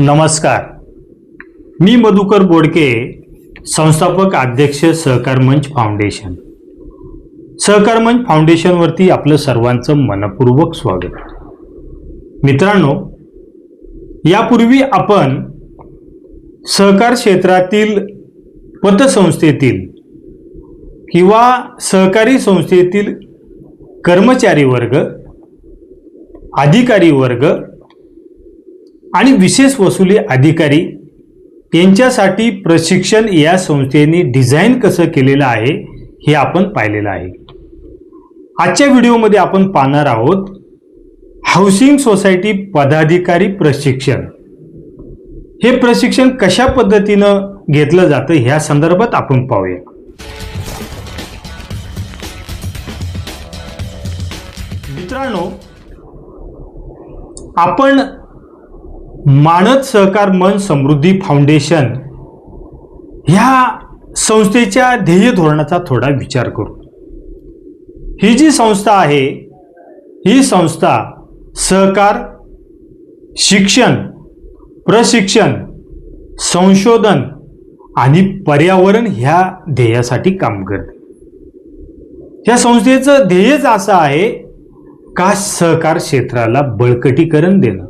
नमस्कार. मी मधुकर बोडके संस्थापक अध्यक्ष सहकार मंच फाउंडेशन. सहकार मंच फाउंडेशनवरती आपलं सर्वांचं मनपूर्वक स्वागत. मित्रांनो यापूर्वी आपण सहकार क्षेत्रातील पतसंस्थेतील किंवा सहकारी संस्थेतील कर्मचारी वर्ग अधिकारी वर्ग आणि विशेष वसुली अधिकारी यांच्यासाठी प्रशिक्षण या संस्थेने डिझाईन कसं केलेलं आहे हे आपण पाहिलेलं आहे. आजच्या व्हिडिओमध्ये आपण पाहणार आहोत हाऊसिंग सोसायटी पदाधिकारी प्रशिक्षण. हे प्रशिक्षण कशा पद्धतीनं घेतलं जातं ह्या संदर्भात आपण पाहूया. मित्रांनो आपण मानद सहकार मन समृद्धी फाउंडेशन ह्या संस्थेच्या ध्येय धोरणाचा थोडा विचार करू. ही जी संस्था आहे ही संस्था सहकार शिक्षण प्रशिक्षण संशोधन आणि पर्यावरण ह्या ध्येयासाठी काम करते. या संस्थेचं ध्येयच असं आहे का सहकार क्षेत्राला बळकटीकरण देणं?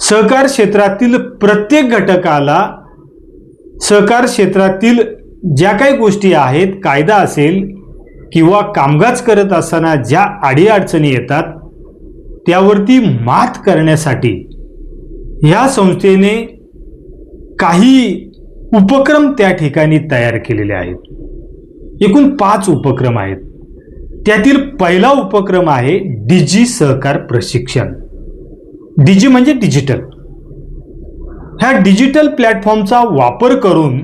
सहकार क्षेत्रातील प्रत्येक घटकाला सहकार क्षेत्रातील ज्या काही गोष्टी आहेत कायदा असेल किंवा कामकाज करत असताना ज्या अडीअडचणी येतात त्यावरती मात करण्यासाठी ह्या संस्थेने काही उपक्रम त्या ठिकाणी तयार केलेले आहेत. एकूण पाच उपक्रम आहेत. त्यातील पहिला उपक्रम आहे डिजी सहकार प्रशिक्षण. डिजी म्हणजे डिजिटल ह्या डिजिटल प्लॅटफॉर्मचा वापर करून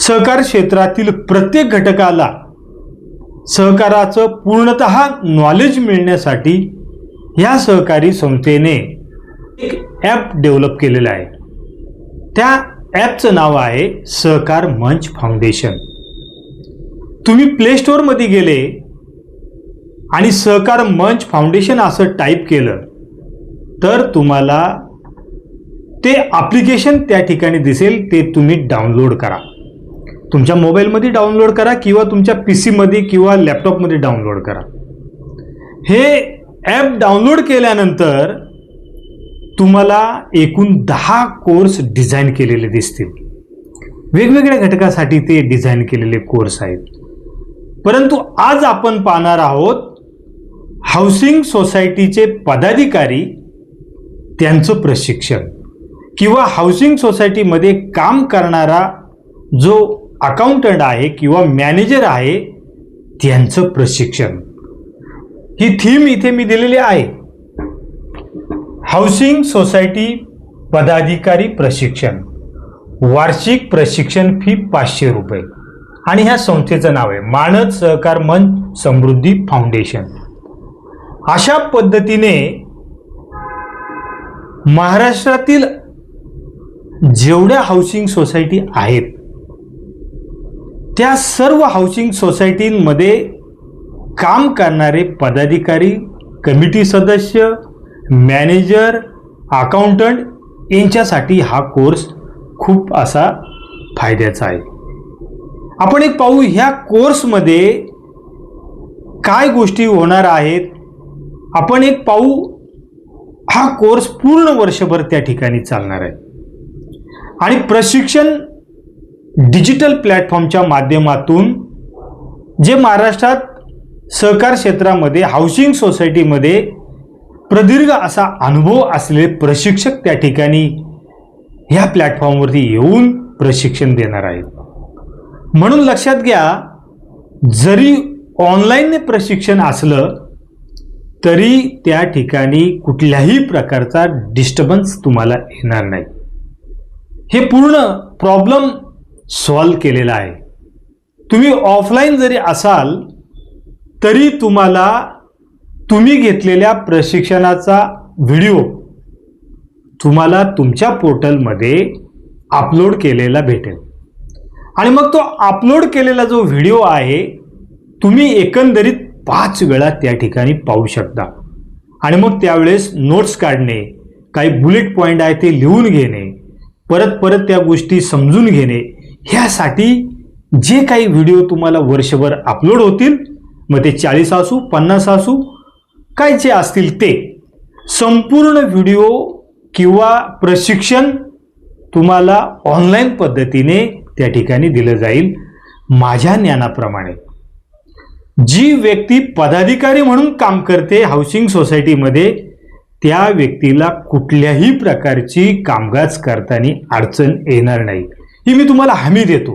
सहकार क्षेत्रातील प्रत्येक घटकाला सहकाराचं पूर्णत नॉलेज मिळण्यासाठी ह्या सहकारी संस्थेने एक ॲप डेव्हलप केलेलं आहे. त्या ॲपचं नाव आहे सहकार मंच फाउंडेशन तुम्ही प्ले स्टोअरमध्ये गेले आणि सहकार मंच फाउंडेशन असं टाईप केलं तर तुम्हाला ते ॲप्लिकेशन त्या ठिकाणी दिसेल ते तुम्ही डाउनलोड करा. तुमच्या मोबाईलमध्ये डाउनलोड करा किंवा तुमच्या पी सीमध्ये किंवा लॅपटॉपमध्ये डाउनलोड करा. हे ॲप डाउनलोड केल्यानंतर तुम्हाला एकूण दहा कोर्स डिझाईन केलेले दिसतील. वेगवेगळ्या घटकासाठी ते डिझाईन केलेले कोर्स आहेत. परंतु आज आपण पाहणार आहोत हाऊसिंग सोसायटीचे पदाधिकारी त्यांचं प्रशिक्षण किंवा हाऊसिंग सोसायटीमध्ये काम करणारा जो अकाउंटंट आहे किंवा मॅनेजर आहे त्यांचं प्रशिक्षण. ही थीम इथे मी दिलेली आहे. हाऊसिंग सोसायटी पदाधिकारी प्रशिक्षण. वार्षिक प्रशिक्षण फी पाचशे रुपये. आणि ह्या संस्थेचं नाव आहे मानद सहकार मन समृद्धी फाउंडेशन. अशा पद्धतीने महाराष्ट्रातील जेवढ्या हाऊसिंग सोसायटी आहेत त्या सर्व हाऊसिंग सोसायटींमध्ये काम करणारे पदाधिकारी कमिटी सदस्य मॅनेजर अकाउंटंट यांच्यासाठी हा कोर्स खूप असा फायद्याचा आहे. आपण एक पाहू ह्या कोर्समध्ये काय गोष्टी होणार आहेत? आपण एक पाहू हा कोर्स पूर्ण वर्षभर त्या ठिकाणी चालणार आहे. आणि प्रशिक्षण डिजिटल प्लॅटफॉर्मच्या माध्यमातून जे महाराष्ट्रात सहकार क्षेत्रामध्ये हाऊसिंग सोसायटीमध्ये प्रदीर्घ असा अनुभव असलेले प्रशिक्षक त्या ठिकाणी ह्या प्लॅटफॉर्मवरती येऊन प्रशिक्षण देणार आहेत. म्हणून लक्षात घ्या जरी ऑनलाईन प्रशिक्षण असलं तरी त्या ठिकाणी कुठल्याही प्रकारचा डिस्टर्बन्स तुम्हाला येणार नाही. हे पूर्ण प्रॉब्लेम सॉल्व केलेला आहे. तुम्ही ऑफलाईन जरी असाल तरी तुम्हाला तुम्ही घेतलेल्या प्रशिक्षणाचा व्हिडिओ तुम्हाला तुमच्या पोर्टलमध्ये अपलोड केलेला भेटेल. आणि मग तो अपलोड केलेला जो व्हिडिओ आहे तुम्ही एकंदरीत पाच वेळा त्या ठिकाणी पाहू शकता. आणि मग त्यावेळेस नोट्स काढणे काही बुलेट पॉईंट आहे ते लिहून घेणे परत परत त्या गोष्टी समजून घेणे ह्यासाठी जे काही व्हिडिओ तुम्हाला वर्षभर अपलोड होतील मग ते चाळीस असू पन्नास असू काय जे असतील ते संपूर्ण व्हिडिओ किंवा प्रशिक्षण तुम्हाला ऑनलाईन पद्धतीने त्या ठिकाणी दिलं जाईल. माझ्या ज्ञानाप्रमाणे. जी व्यक्ती पदाधिकारी म्हणून काम करते हाऊसिंग सोसायटीमध्ये त्या व्यक्तीला कुठल्याही प्रकारची कामकाज करताना अडचण येणार नाही. ही मी तुम्हाला हमी देतो.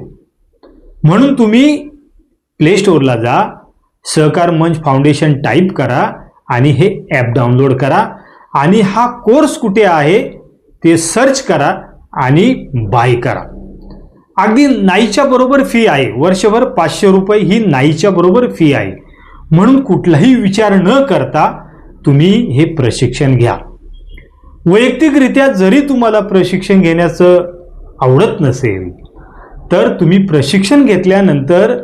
म्हणून तुम्ही प्ले स्टोअरला जा सहकार मंच फाउंडेशन टाईप करा आणि हे ॲप डाउनलोड करा आणि हा कोर्स कुठे आहे ते सर्च करा आणि बाय करा. अगदी नाईच्या बरोबर फी आहे. वर्षभर पाचशे रुपये ही नाईच्या बरोबर फी आहे. म्हणून कुठलाही विचार न करता तुम्ही हे प्रशिक्षण घ्या. वैयक्तिकरित्या जरी तुम्हाला प्रशिक्षण घेण्याचं आवडत नसेल तर तुम्ही प्रशिक्षण घेतल्यानंतर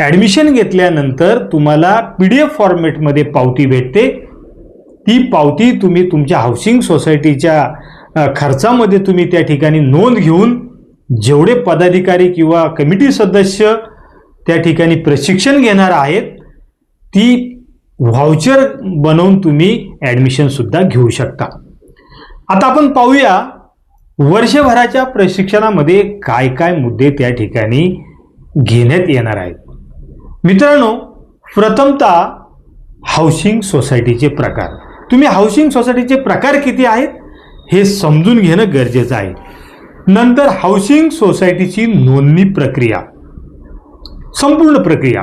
ॲडमिशन घेतल्यानंतर तुम्हाला पी डी एफ फॉर्मॅटमध्ये पावती भेटते. ती पावती तुम्ही तुमच्या हाऊसिंग सोसायटीच्या खर्चामध्ये तुम्ही त्या ठिकाणी नोंद घेऊन जेवढे पदाधिकारी किंवा कमिटी सदस्य त्या ठिकाणी प्रशिक्षण घेणार आहेत ती व्हाउचर बनवून तुम्ही ॲडमिशनसुद्धा घेऊ शकता. आता आपण पाहूया वर्षभराच्या प्रशिक्षणामध्ये काय काय मुद्दे त्या ठिकाणी घेण्यात येणार आहेत. मित्रांनो प्रथमतः हाऊसिंग सोसायटीचे प्रकार. तुम्ही हाऊसिंग सोसायटीचे प्रकार किती आहेत हे समजून घेणं गरजेचं आहे. नंतर हाऊसिंग सोसायटीची नोंदणी प्रक्रिया. संपूर्ण प्रक्रिया.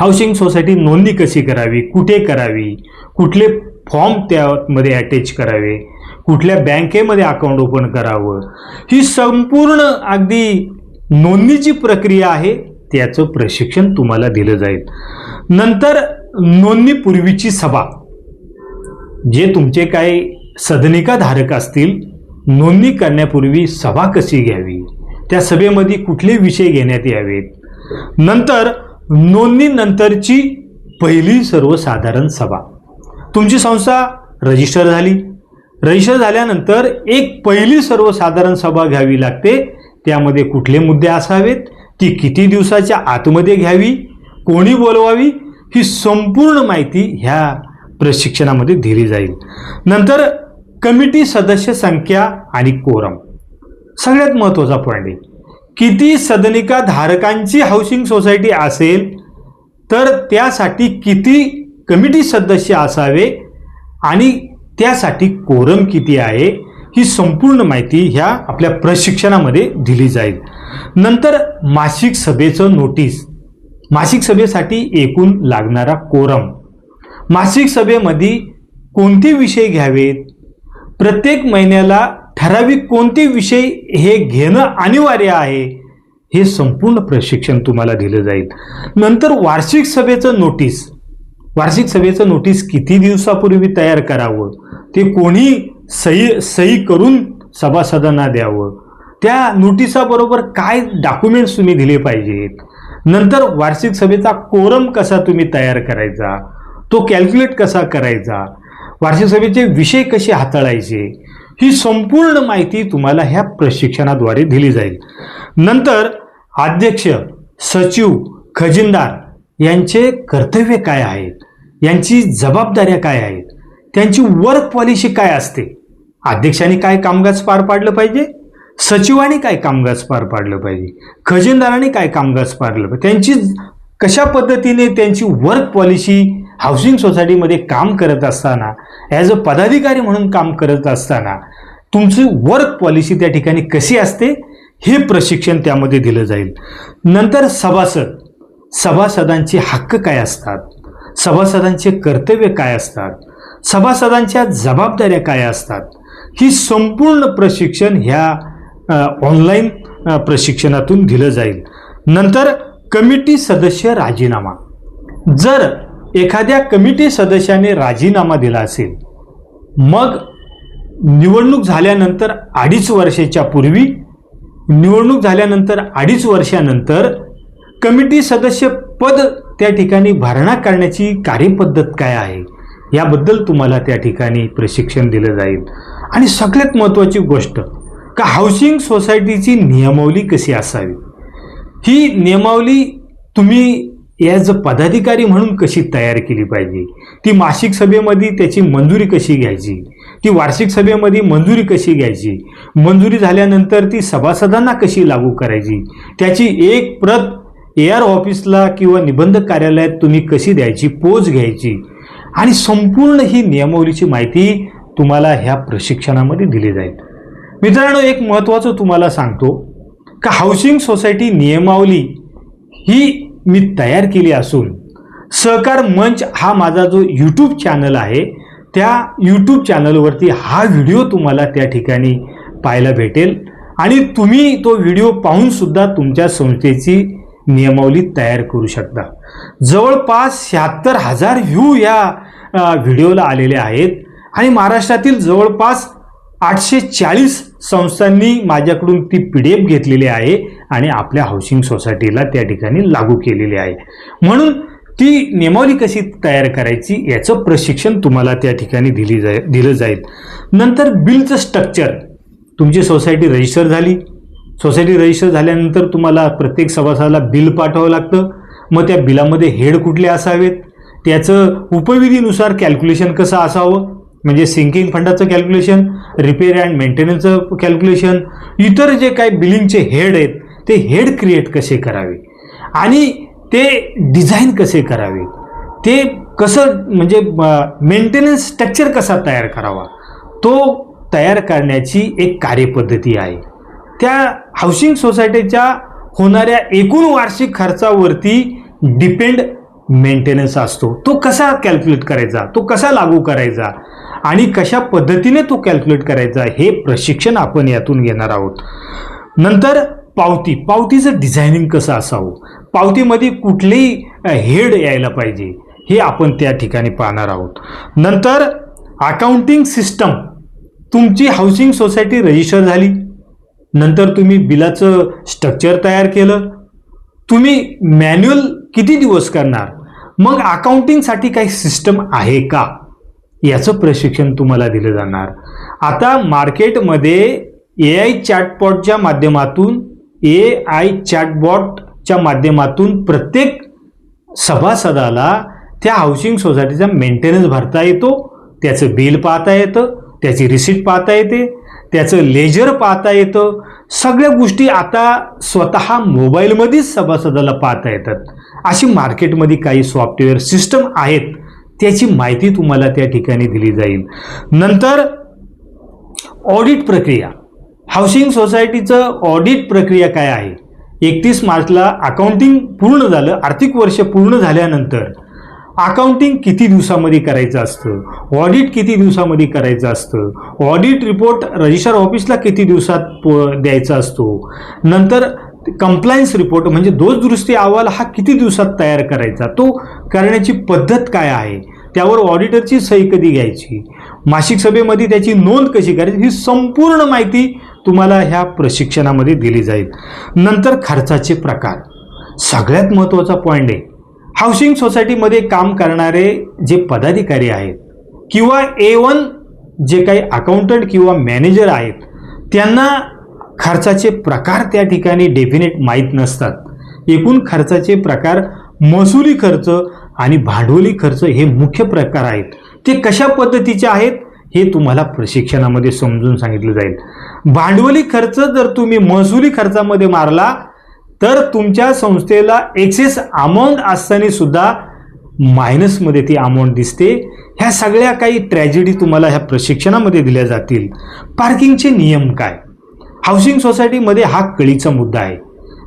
हाऊसिंग सोसायटी नोंदणी कशी करावी? कुठे करावी? कुठले फॉर्म त्यामध्ये अटॅच करावे? कुठल्या बँकेमध्ये अकाउंट ओपन करावं? ही संपूर्ण अगदी नोंदणीची प्रक्रिया आहे त्याचं प्रशिक्षण तुम्हाला दिलं जाईल. नंतर नोंदणीपूर्वीची सभा. जे तुमचे काही सदनिकाधारक असतील नोंदणी करण्यापूर्वी सभा कशी घ्यावी? त्या सभेमध्ये कुठले विषय घेण्यात यावेत? नंतर नोंदणीनंतरची पहिली सर्वसाधारण सभा. तुमची संस्था रजिस्टर झाली. रजिस्टर झाल्यानंतर एक पहिली सर्वसाधारण सभा घ्यावी लागते. त्यामध्ये कुठले मुद्दे असावेत? ती किती दिवसाच्या आतमध्ये घ्यावी? कोणी बोलवावी? ही संपूर्ण माहिती ह्या प्रशिक्षणामध्ये दिली जाईल. नंतर कमिटी सदस्य संख्या आणि कोरम सगळ्यात महत्त्वाचा पॉईंट आहे. किती सदनिका धारकांची हाऊसिंग सोसायटी असेल तर त्यासाठी किती कमिटी सदस्य असावे आणि त्यासाठी कोरम किती आहे ही संपूर्ण माहिती ह्या आपल्या प्रशिक्षणामध्ये दिली जाईल. नंतर मासिक सभेचं नोटीस मासिक सभेसाठी एकूण लागणारा कोरम मासिक सभेमध्ये कोणते विषय घ्यावेत? प्रत्येक महिन्याला ठराविक कोणते विषय हे घेणं अनिवार्य आहे हे संपूर्ण प्रशिक्षण तुम्हाला दिलं जाईल. नंतर वार्षिक सभेचं नोटीस वार्षिक सभेचं नोटीस किती दिवसापूर्वी तयार करावं? ते कोणी सही सही करून सभासदांना द्यावं? त्या नोटिसाबरोबर काय डॉक्युमेंट्स तुम्ही दिले पाहिजेत? नंतर वार्षिक सभेचा कोरम कसा तुम्ही तयार करायचा? तो कॅल्क्युलेट कसा करायचा? वार्षिक सभेचे विषय कसे हाताळायचे ही संपूर्ण माहिती तुम्हाला ह्या प्रशिक्षणाद्वारे दिली जाईल. नंतर अध्यक्ष सचिव खजिनदार यांचे कर्तव्य काय आहेत? यांची जबाबदाऱ्या काय आहेत? त्यांची वर्क पॉलिसी काय असते? अध्यक्षांनी काय कामकाज पार पाडलं पाहिजे? सचिवांनी काय कामकाज पार पाडलं पाहिजे? खजिनदारांनी काय कामकाज पाडलं पाहिजे? त्यांची कशा पद्धतीने त्यांची वर्क पॉलिसी हाऊसिंग सोसायटीमध्ये काम करत असताना ॲज अ पदाधिकारी म्हणून काम करत असताना तुमची वर्क पॉलिसी त्या ठिकाणी कशी असते? हे प्रशिक्षण त्यामध्ये दिलं जाईल. नंतर सभासद सभासदांचे हक्क काय असतात? सभासदांचे कर्तव्य काय असतात? सभासदांच्या जबाबदाऱ्या काय असतात? ही संपूर्ण प्रशिक्षण ह्या ऑनलाईन प्रशिक्षणातून दिलं जाईल. नंतर कमिटी सदस्य राजीनामा. जर एखाद्या कमिटी सदस्याने राजीनामा दिला असेल मग निवडणूक झाल्यानंतर अडीच वर्षाच्या पूर्वी निवडणूक झाल्यानंतर अडीच वर्षानंतर कमिटी सदस्य पद त्या ठिकाणी भरणा करण्याची कार्यपद्धत काय आहे? याबद्दल तुम्हाला त्या ठिकाणी प्रशिक्षण दिलं जाईल. आणि सगळ्यात महत्त्वाची गोष्ट का हाऊसिंग सोसायटीची नियमावली कशी असावी? ही नियमावली तुम्ही ॲज अ पदाधिकारी म्हणून कशी तयार केली पाहिजे? ती मासिक सभेमध्ये त्याची मंजुरी कशी घ्यायची? ती वार्षिक सभेमध्ये मंजुरी कशी घ्यायची? मंजुरी झाल्यानंतर ती सभासदांना कशी लागू करायची? त्याची एक प्रत ए आर ऑफिसला किंवा निबंधक कार्यालयात तुम्ही कशी द्यायची? पोच घ्यायची? आणि संपूर्ण ही नियमावलीची माहिती तुम्हाला ह्या प्रशिक्षणामध्ये दिली जाईल. मित्रांनो एक महत्त्वाचं तुम्हाला सांगतो का हाऊसिंग सोसायटी नियमावली ही मी तयार केली असून सहकार मंच हा माझा जो यूट्यूब चॅनल आहे त्या यूट्यूब चॅनलवरती हा व्हिडिओ तुम्हाला त्या ठिकाणी पाहायला भेटेल. आणि तुम्ही तो व्हिडिओ पाहूनसुद्धा तुमच्या संस्थेची नियमावली तयार करू शकता. जवळपास शहात्तर हजार व्ह्यू या व्हिडिओला आलेले आहेत. आणि महाराष्ट्रातील जवळपास आठशे चाळीस संस्थांनी माझ्याकडून ती पी डी एफ घेतलेली आहे. आणि आपल्या हाऊसिंग सोसायटीला त्या ठिकाणी लागू केलेली आहे. म्हणून ती नियमावली कशी तयार करायची याचं प्रशिक्षण तुम्हाला त्या ठिकाणी दिली जाय दिलं जाईल. नंतर बिलचं स्ट्रक्चर तुमची सोसायटी रजिस्टर झाली. सोसायटी रजिस्टर झाल्यानंतर तुम्हाला प्रत्येक सभासदाला बिल पाठवावं लागतं. मग त्या बिलामध्ये हेड कुठले असावेत? त्याचं उपविधीनुसार कॅल्क्युलेशन कसं असावं? म्हणजे सिंकिंग फंडाचं कॅल्क्युलेशन रिपेअर अँड मेंटेनन्सचं कॅल्क्युलेशन इतर जे काही बिलिंगचे हेड आहेत ते हेड क्रिएट कसे करावे? आणि ते डिझाईन कसे करावे? ते कसं म्हणजे मेंटेनन्स स्ट्रक्चर कसा तयार करावा? तो तयार करण्याची एक कार्यपद्धती आहे. त्या हाऊसिंग सोसायटीच्या होणाऱ्या एकूण वार्षिक खर्चावरती डिपेंड मेंटेनन्स असतो. तो कसा कॅल्क्युलेट करायचा? तो कसा लागू करायचा? आणि कशा पद्धतीने तो कॅल्क्युलेट करायचा? हे प्रशिक्षण आपण यातून घेणार आहोत. नंतर पावती. पावतीचं डिझायनिंग कसं असावं? पावतीमध्ये कुठलेही हेड यायला पाहिजे. हे आपण त्या ठिकाणी पाहणार आहोत. नंतर अकाउंटिंग सिस्टम तुमची हाऊसिंग सोसायटी रजिस्टर झाली. नंतर तुम्ही बिलाचं स्ट्रक्चर तयार केलं. तुम्ही मॅन्युअल किती दिवस करणार? मग अकाउंटिंगसाठी काही सिस्टम आहे का? याचं प्रशिक्षण तुम्हाला दिलं जाणार. आता मार्केटमध्ये ए आय चॅटपॉटच्या माध्यमातून ए आय चॅटबॉटच्या माध्यमातून प्रत्येक सभासदाला त्या हाऊसिंग सोसायटीचा मेंटेनन्स भरता येतो त्याचं बिल पाहता येतं त्याची रिसिट पाहता येते त्याचं लेजर पाहता येतं. सगळ्या गोष्टी आता स्वतः मोबाईलमध्येच सभासदाला पाहता येतात. अशी मार्केटमध्ये काही सॉफ्टवेअर सिस्टम आहेत त्याची माहिती तुम्हाला त्या ठिकाणी दिली जाईल. नंतर ऑडिट प्रक्रिया. हाऊसिंग सोसायटीचं ऑडिट प्रक्रिया काय आहे? एकतीस मार्चला अकाउंटिंग पूर्ण झालं आर्थिक वर्ष पूर्ण झाल्यानंतर अकाउंटिंग किती दिवसामध्ये करायचं असतं? ऑडिट किती दिवसामध्ये करायचं असतं? ऑडिट रिपोर्ट रजिस्टर ऑफिसला किती दिवसात प- द्यायचा असतो? नंतर कंप्लायन्स रिपोर्ट म्हणजे दोष दुरुस्ती अहवाल हा किती दिवसात तयार करायचा? तो करण्याची पद्धत काय आहे? त्यावर ऑडिटरची सही कधी घ्यायची? मासिक सभेमध्ये त्याची नोंद कशी करायची? ही संपूर्ण माहिती तुम्हाला ह्या प्रशिक्षणामध्ये दिली जाईल. नंतर खर्चाचे प्रकार. सगळ्यात महत्त्वाचा पॉईंट आहे. हाऊसिंग सोसायटीमध्ये काम करणारे जे पदाधिकारी आहेत किंवा ए वन जे काही अकाउंटंट किंवा मॅनेजर आहेत त्यांना खर्चाचे प्रकार त्या ठिकाणी डेफिनेट माहीत नसतात. एकूण खर्चाचे प्रकार महसुली खर्च आणि भांडवली खर्च हे मुख्य प्रकार आहेत. ते कशा पद्धतीचे आहेत? हे तुम्हाला प्रशिक्षणामध्ये समजून सांगितलं जाईल. भांडवली खर्च जर तुम्ही महसुली खर्चामध्ये मारला तर तुमच्या संस्थेला एक्सेस अमाऊंट असताना सुद्धा मायनसमध्ये ती अमाऊंट दिसते. ह्या सगळ्या काही ट्रॅजेडी तुम्हाला ह्या प्रशिक्षणामध्ये दिल्या जातील. पार्किंगचे नियम काय? हाऊसिंग सोसायटीमध्ये हा कळीचा मुद्दा आहे.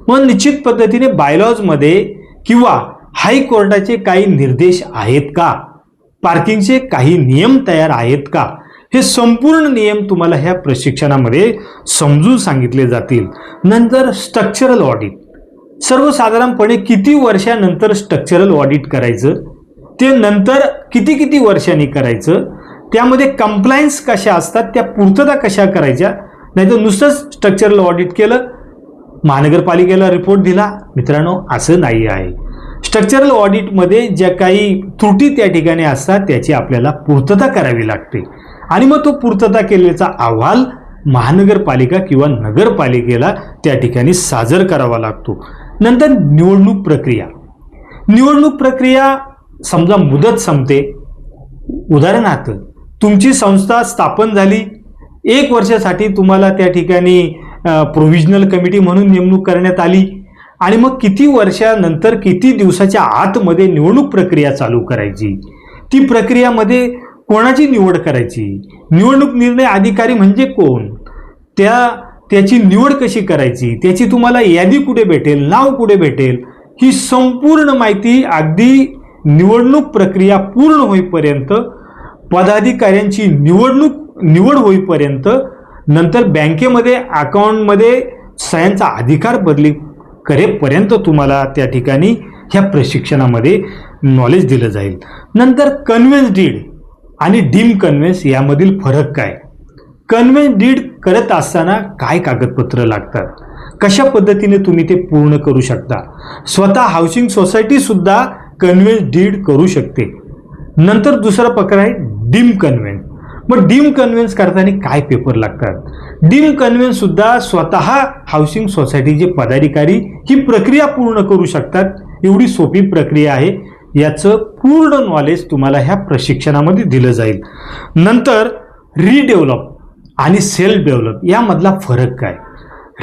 मग निश्चित पद्धतीने बायलॉजमध्ये किंवा हायकोर्टाचे काही निर्देश आहेत का? पार्किंगचे काही नियम तयार आहेत का? हे संपूर्ण नियम तुम्हाला ह्या प्रशिक्षणामध्ये समजून सांगितले जातील. नंतर स्ट्रक्चरल ऑडिट सर्वसाधारणपणे किती वर्षानंतर स्ट्रक्चरल ऑडिट करायचं? ते नंतर किती किती वर्षांनी करायचं? त्यामध्ये कंप्लायन्स कशा असतात? त्या पूर्तता कशा करायच्या? नाहीतर नुसतंच स्ट्रक्चरल ऑडिट केलं महानगरपालिकेला रिपोर्ट दिला. मित्रांनो असं नाही आहे. स्ट्रक्चरल ऑडिटमध्ये ज्या काही त्रुटी त्या ठिकाणी असतात त्याची आपल्याला पूर्तता करावी लागते. आणि मग तो पूर्तता केलेचा अहवाल महानगरपालिका किंवा नगरपालिकेला त्या ठिकाणी सादर करावा लागतो. नंतर निवडणूक प्रक्रिया. निवडणूक प्रक्रिया समजा मुदत संपते. उदाहरणार्थ तुमची संस्था स्थापन झाली. एक वर्षासाठी तुम्हाला त्या ठिकाणी प्रोव्हिजनल कमिटी म्हणून नेमणूक करण्यात आली. आणि मग किती वर्षानंतर किती दिवसाच्या आतमध्ये निवडणूक प्रक्रिया चालू करायची? ती प्रक्रियामध्ये कोणाची निवड करायची? निवडणूक निर्णय अधिकारी म्हणजे कोण? त्या त्याची निवड कशी करायची? त्याची तुम्हाला यादी कुठे भेटेल? नाव कुठे भेटेल? ही संपूर्ण माहिती अगदी निवडणूक प्रक्रिया पूर्ण होईपर्यंत पदाधिकाऱ्यांची निवडणूक निवड होईपर्यंत नंतर बँकेमध्ये अकाउंटमध्ये सह्यांचा अधिकार बदली करेपर्यंत तुम्हाला त्या ठिकाणी ह्या प्रशिक्षणामध्ये नॉलेज दिलं जाईल. नंतर कन्व्हेन्स डीड आणि डीम कन्व्हेन्स यामधील फरक काय? कन्व्हेन्स डीड करत असताना काय कागदपत्र लागतात? कशा पद्धतीने तुम्ही ते पूर्ण करू शकता? स्वतः हाऊसिंग सोसायटीसुद्धा कन्व्हेन्स डीड करू शकते. नंतर दुसरा प्रकार आहे डीम कन्व्हेन्स मग डीम कन्व्हेन्स करताना काय पेपर लागतात? डीम कन्व्हेन्स सुद्धा स्वतः हाऊसिंग सोसायटीचे पदाधिकारी ही प्रक्रिया पूर्ण करू शकतात. एवढी सोपी प्रक्रिया आहे. याचं पूर्ण नॉलेज तुम्हाला ह्या प्रशिक्षणामध्ये दिलं जाईल. नंतर रिडेव्हलप आणि सेल्फ डेव्हलप यामधला फरक काय?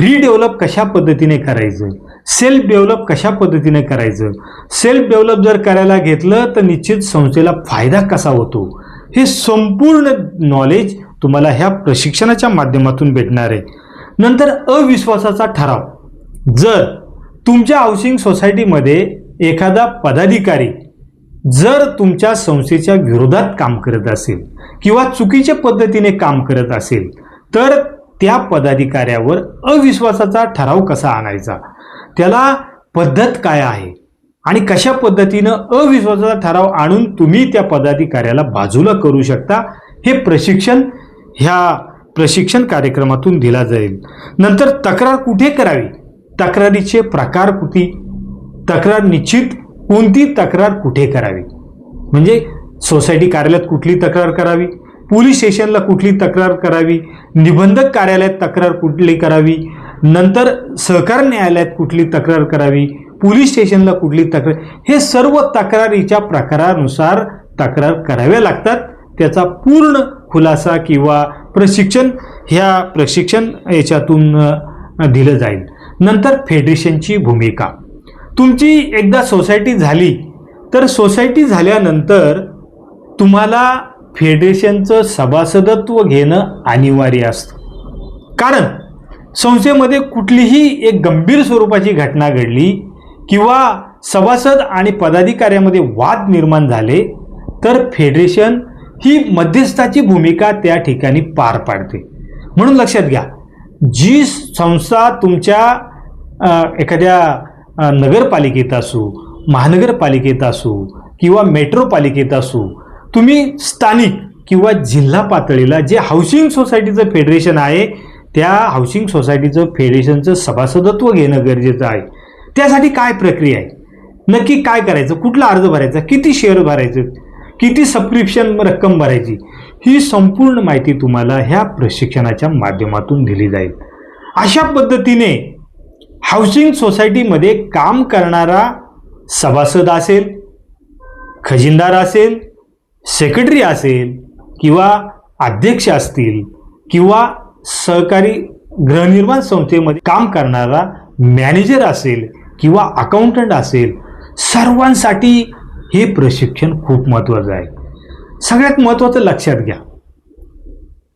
रिडेव्हलप कशा पद्धतीने करायचं? सेल्फ डेव्हलप कशा पद्धतीने करायचं? सेल्फ डेव्हलप जर करायला घेतलं तर निश्चित संस्थेला फायदा कसा होतो? हे संपूर्ण नॉलेज तुम्हाला ह्या प्रशिक्षणाच्या माध्यमातून भेटणार आहे. नंतर अविश्वासाचा ठराव. जर तुमच्या हाऊसिंग सोसायटीमध्ये एखादा पदाधिकारी जर तुमच्या संस्थेच्या विरोधात काम करत असेल किंवा चुकीच्या पद्धतीने काम करत असेल तर त्या पदाधिकाऱ्यावर अविश्वासाचा ठराव कसा आणायचा? त्याला पद्धत काय आहे? आणि कशा पद्धतीनं अविश्वासाचा ठराव आणून तुम्ही त्या पदाधिकाऱ्याला बाजूला करू शकता हे प्रशिक्षण ह्या प्रशिक्षण कार्यक्रमातून दिला जाईल. नंतर तक्रार कुठे करावी? तक्रारीचे प्रकार कुठे? तक्रार निश्चित कोणती तक्रार कुठे करावी? म्हणजे सोसायटी कार्यालयात कुठली तक्रार करावी? पोलीस स्टेशनला कुठली तक्रार करावी? निबंधक कार्यालयात तक्रार कुठली करावी? नंतर सहकार न्यायालयात कुठली तक्रार करावी? पोलीस स्टेशनला कुठली तक्रार? हे सर्व तक्रारीच्या प्रकारानुसार तक्रार कराव्या लागतात. त्याचा पूर्ण खुलासा किंवा प्रशिक्षण ह्या प्रशिक्षण याच्यातून दिलं जाईल. नंतर फेडरेशनची भूमिका. तुमची एकदा सोसायटी झाली तर सोसायटी झाल्यानंतर तुम्हाला फेडरेशनचं सभासदत्व घेणं अनिवार्य असतं. कारण संस्थेमध्ये कुठलीही एक गंभीर स्वरूपाची घटना घडली किंवा सभासद आणि पदाधिकाऱ्यामध्ये वाद निर्माण झाले तर फेडरेशन ही मध्यस्थाची भूमिका त्या ठिकाणी पार पाडते. म्हणून लक्षात घ्या जी संस्था तुमच्या एखाद्या नगरपालिकेत असू महानगरपालिकेत असू किंवा मेट्रोपालिकेत असू तुम्ही स्थानिक किंवा जिल्हा पातळीला जे हाऊसिंग सोसायटीचं फेडरेशन आहे त्या हाऊसिंग सोसायटीचं फेडरेशनचं सभासदत्व घेणं गरजेचं आहे. त्यासाठी काय प्रक्रिया आहे? नक्की काय करायचं? कुठला अर्ज भरायचा? किती शेअर भरायचे? किती सबस्क्रिप्शन रक्कम भरायची? ही संपूर्ण माहिती तुम्हाला ह्या प्रशिक्षणाच्या माध्यमातून दिली जाईल. अशा पद्धतीने हाऊसिंग सोसायटीमध्ये काम करणारा सभासद असेल खजिनदार असेल सेक्रेटरी असेल किंवा अध्यक्ष असतील किंवा सहकारी गृहनिर्माण संस्थेमध्ये काम करणारा मॅनेजर असेल किंवा अकाउंटंट असेल सर्वांसाठी हे प्रशिक्षण खूप महत्त्वाचं आहे. सगळ्यात महत्त्वाचं लक्षात घ्या.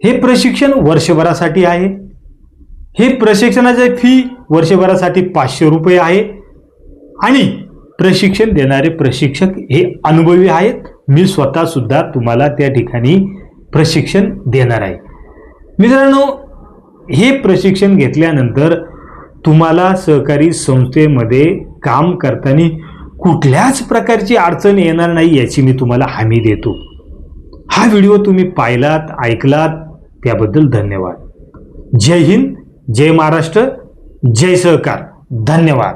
हे प्रशिक्षण वर्षभरासाठी आहे. हे प्रशिक्षणाची फी वर्षभरासाठी पाचशे रुपये आहे. आणि प्रशिक्षण देणारे प्रशिक्षक हे अनुभवी आहेत. मी स्वतः सुद्धा तुम्हाला त्या ठिकाणी प्रशिक्षण देणार आहे. मित्रांनो हे प्रशिक्षण घेतल्यानंतर तुम्हाला सहकारी संस्थेमध्ये काम करताना कुठल्याच प्रकारची अडचण येणार नाही याची मी तुम्हाला हमी देतो. हा व्हिडिओ तुम्ही पाहिलात ऐकलात त्याबद्दल धन्यवाद. जय हिंद जय महाराष्ट्र जय सहकार. धन्यवाद.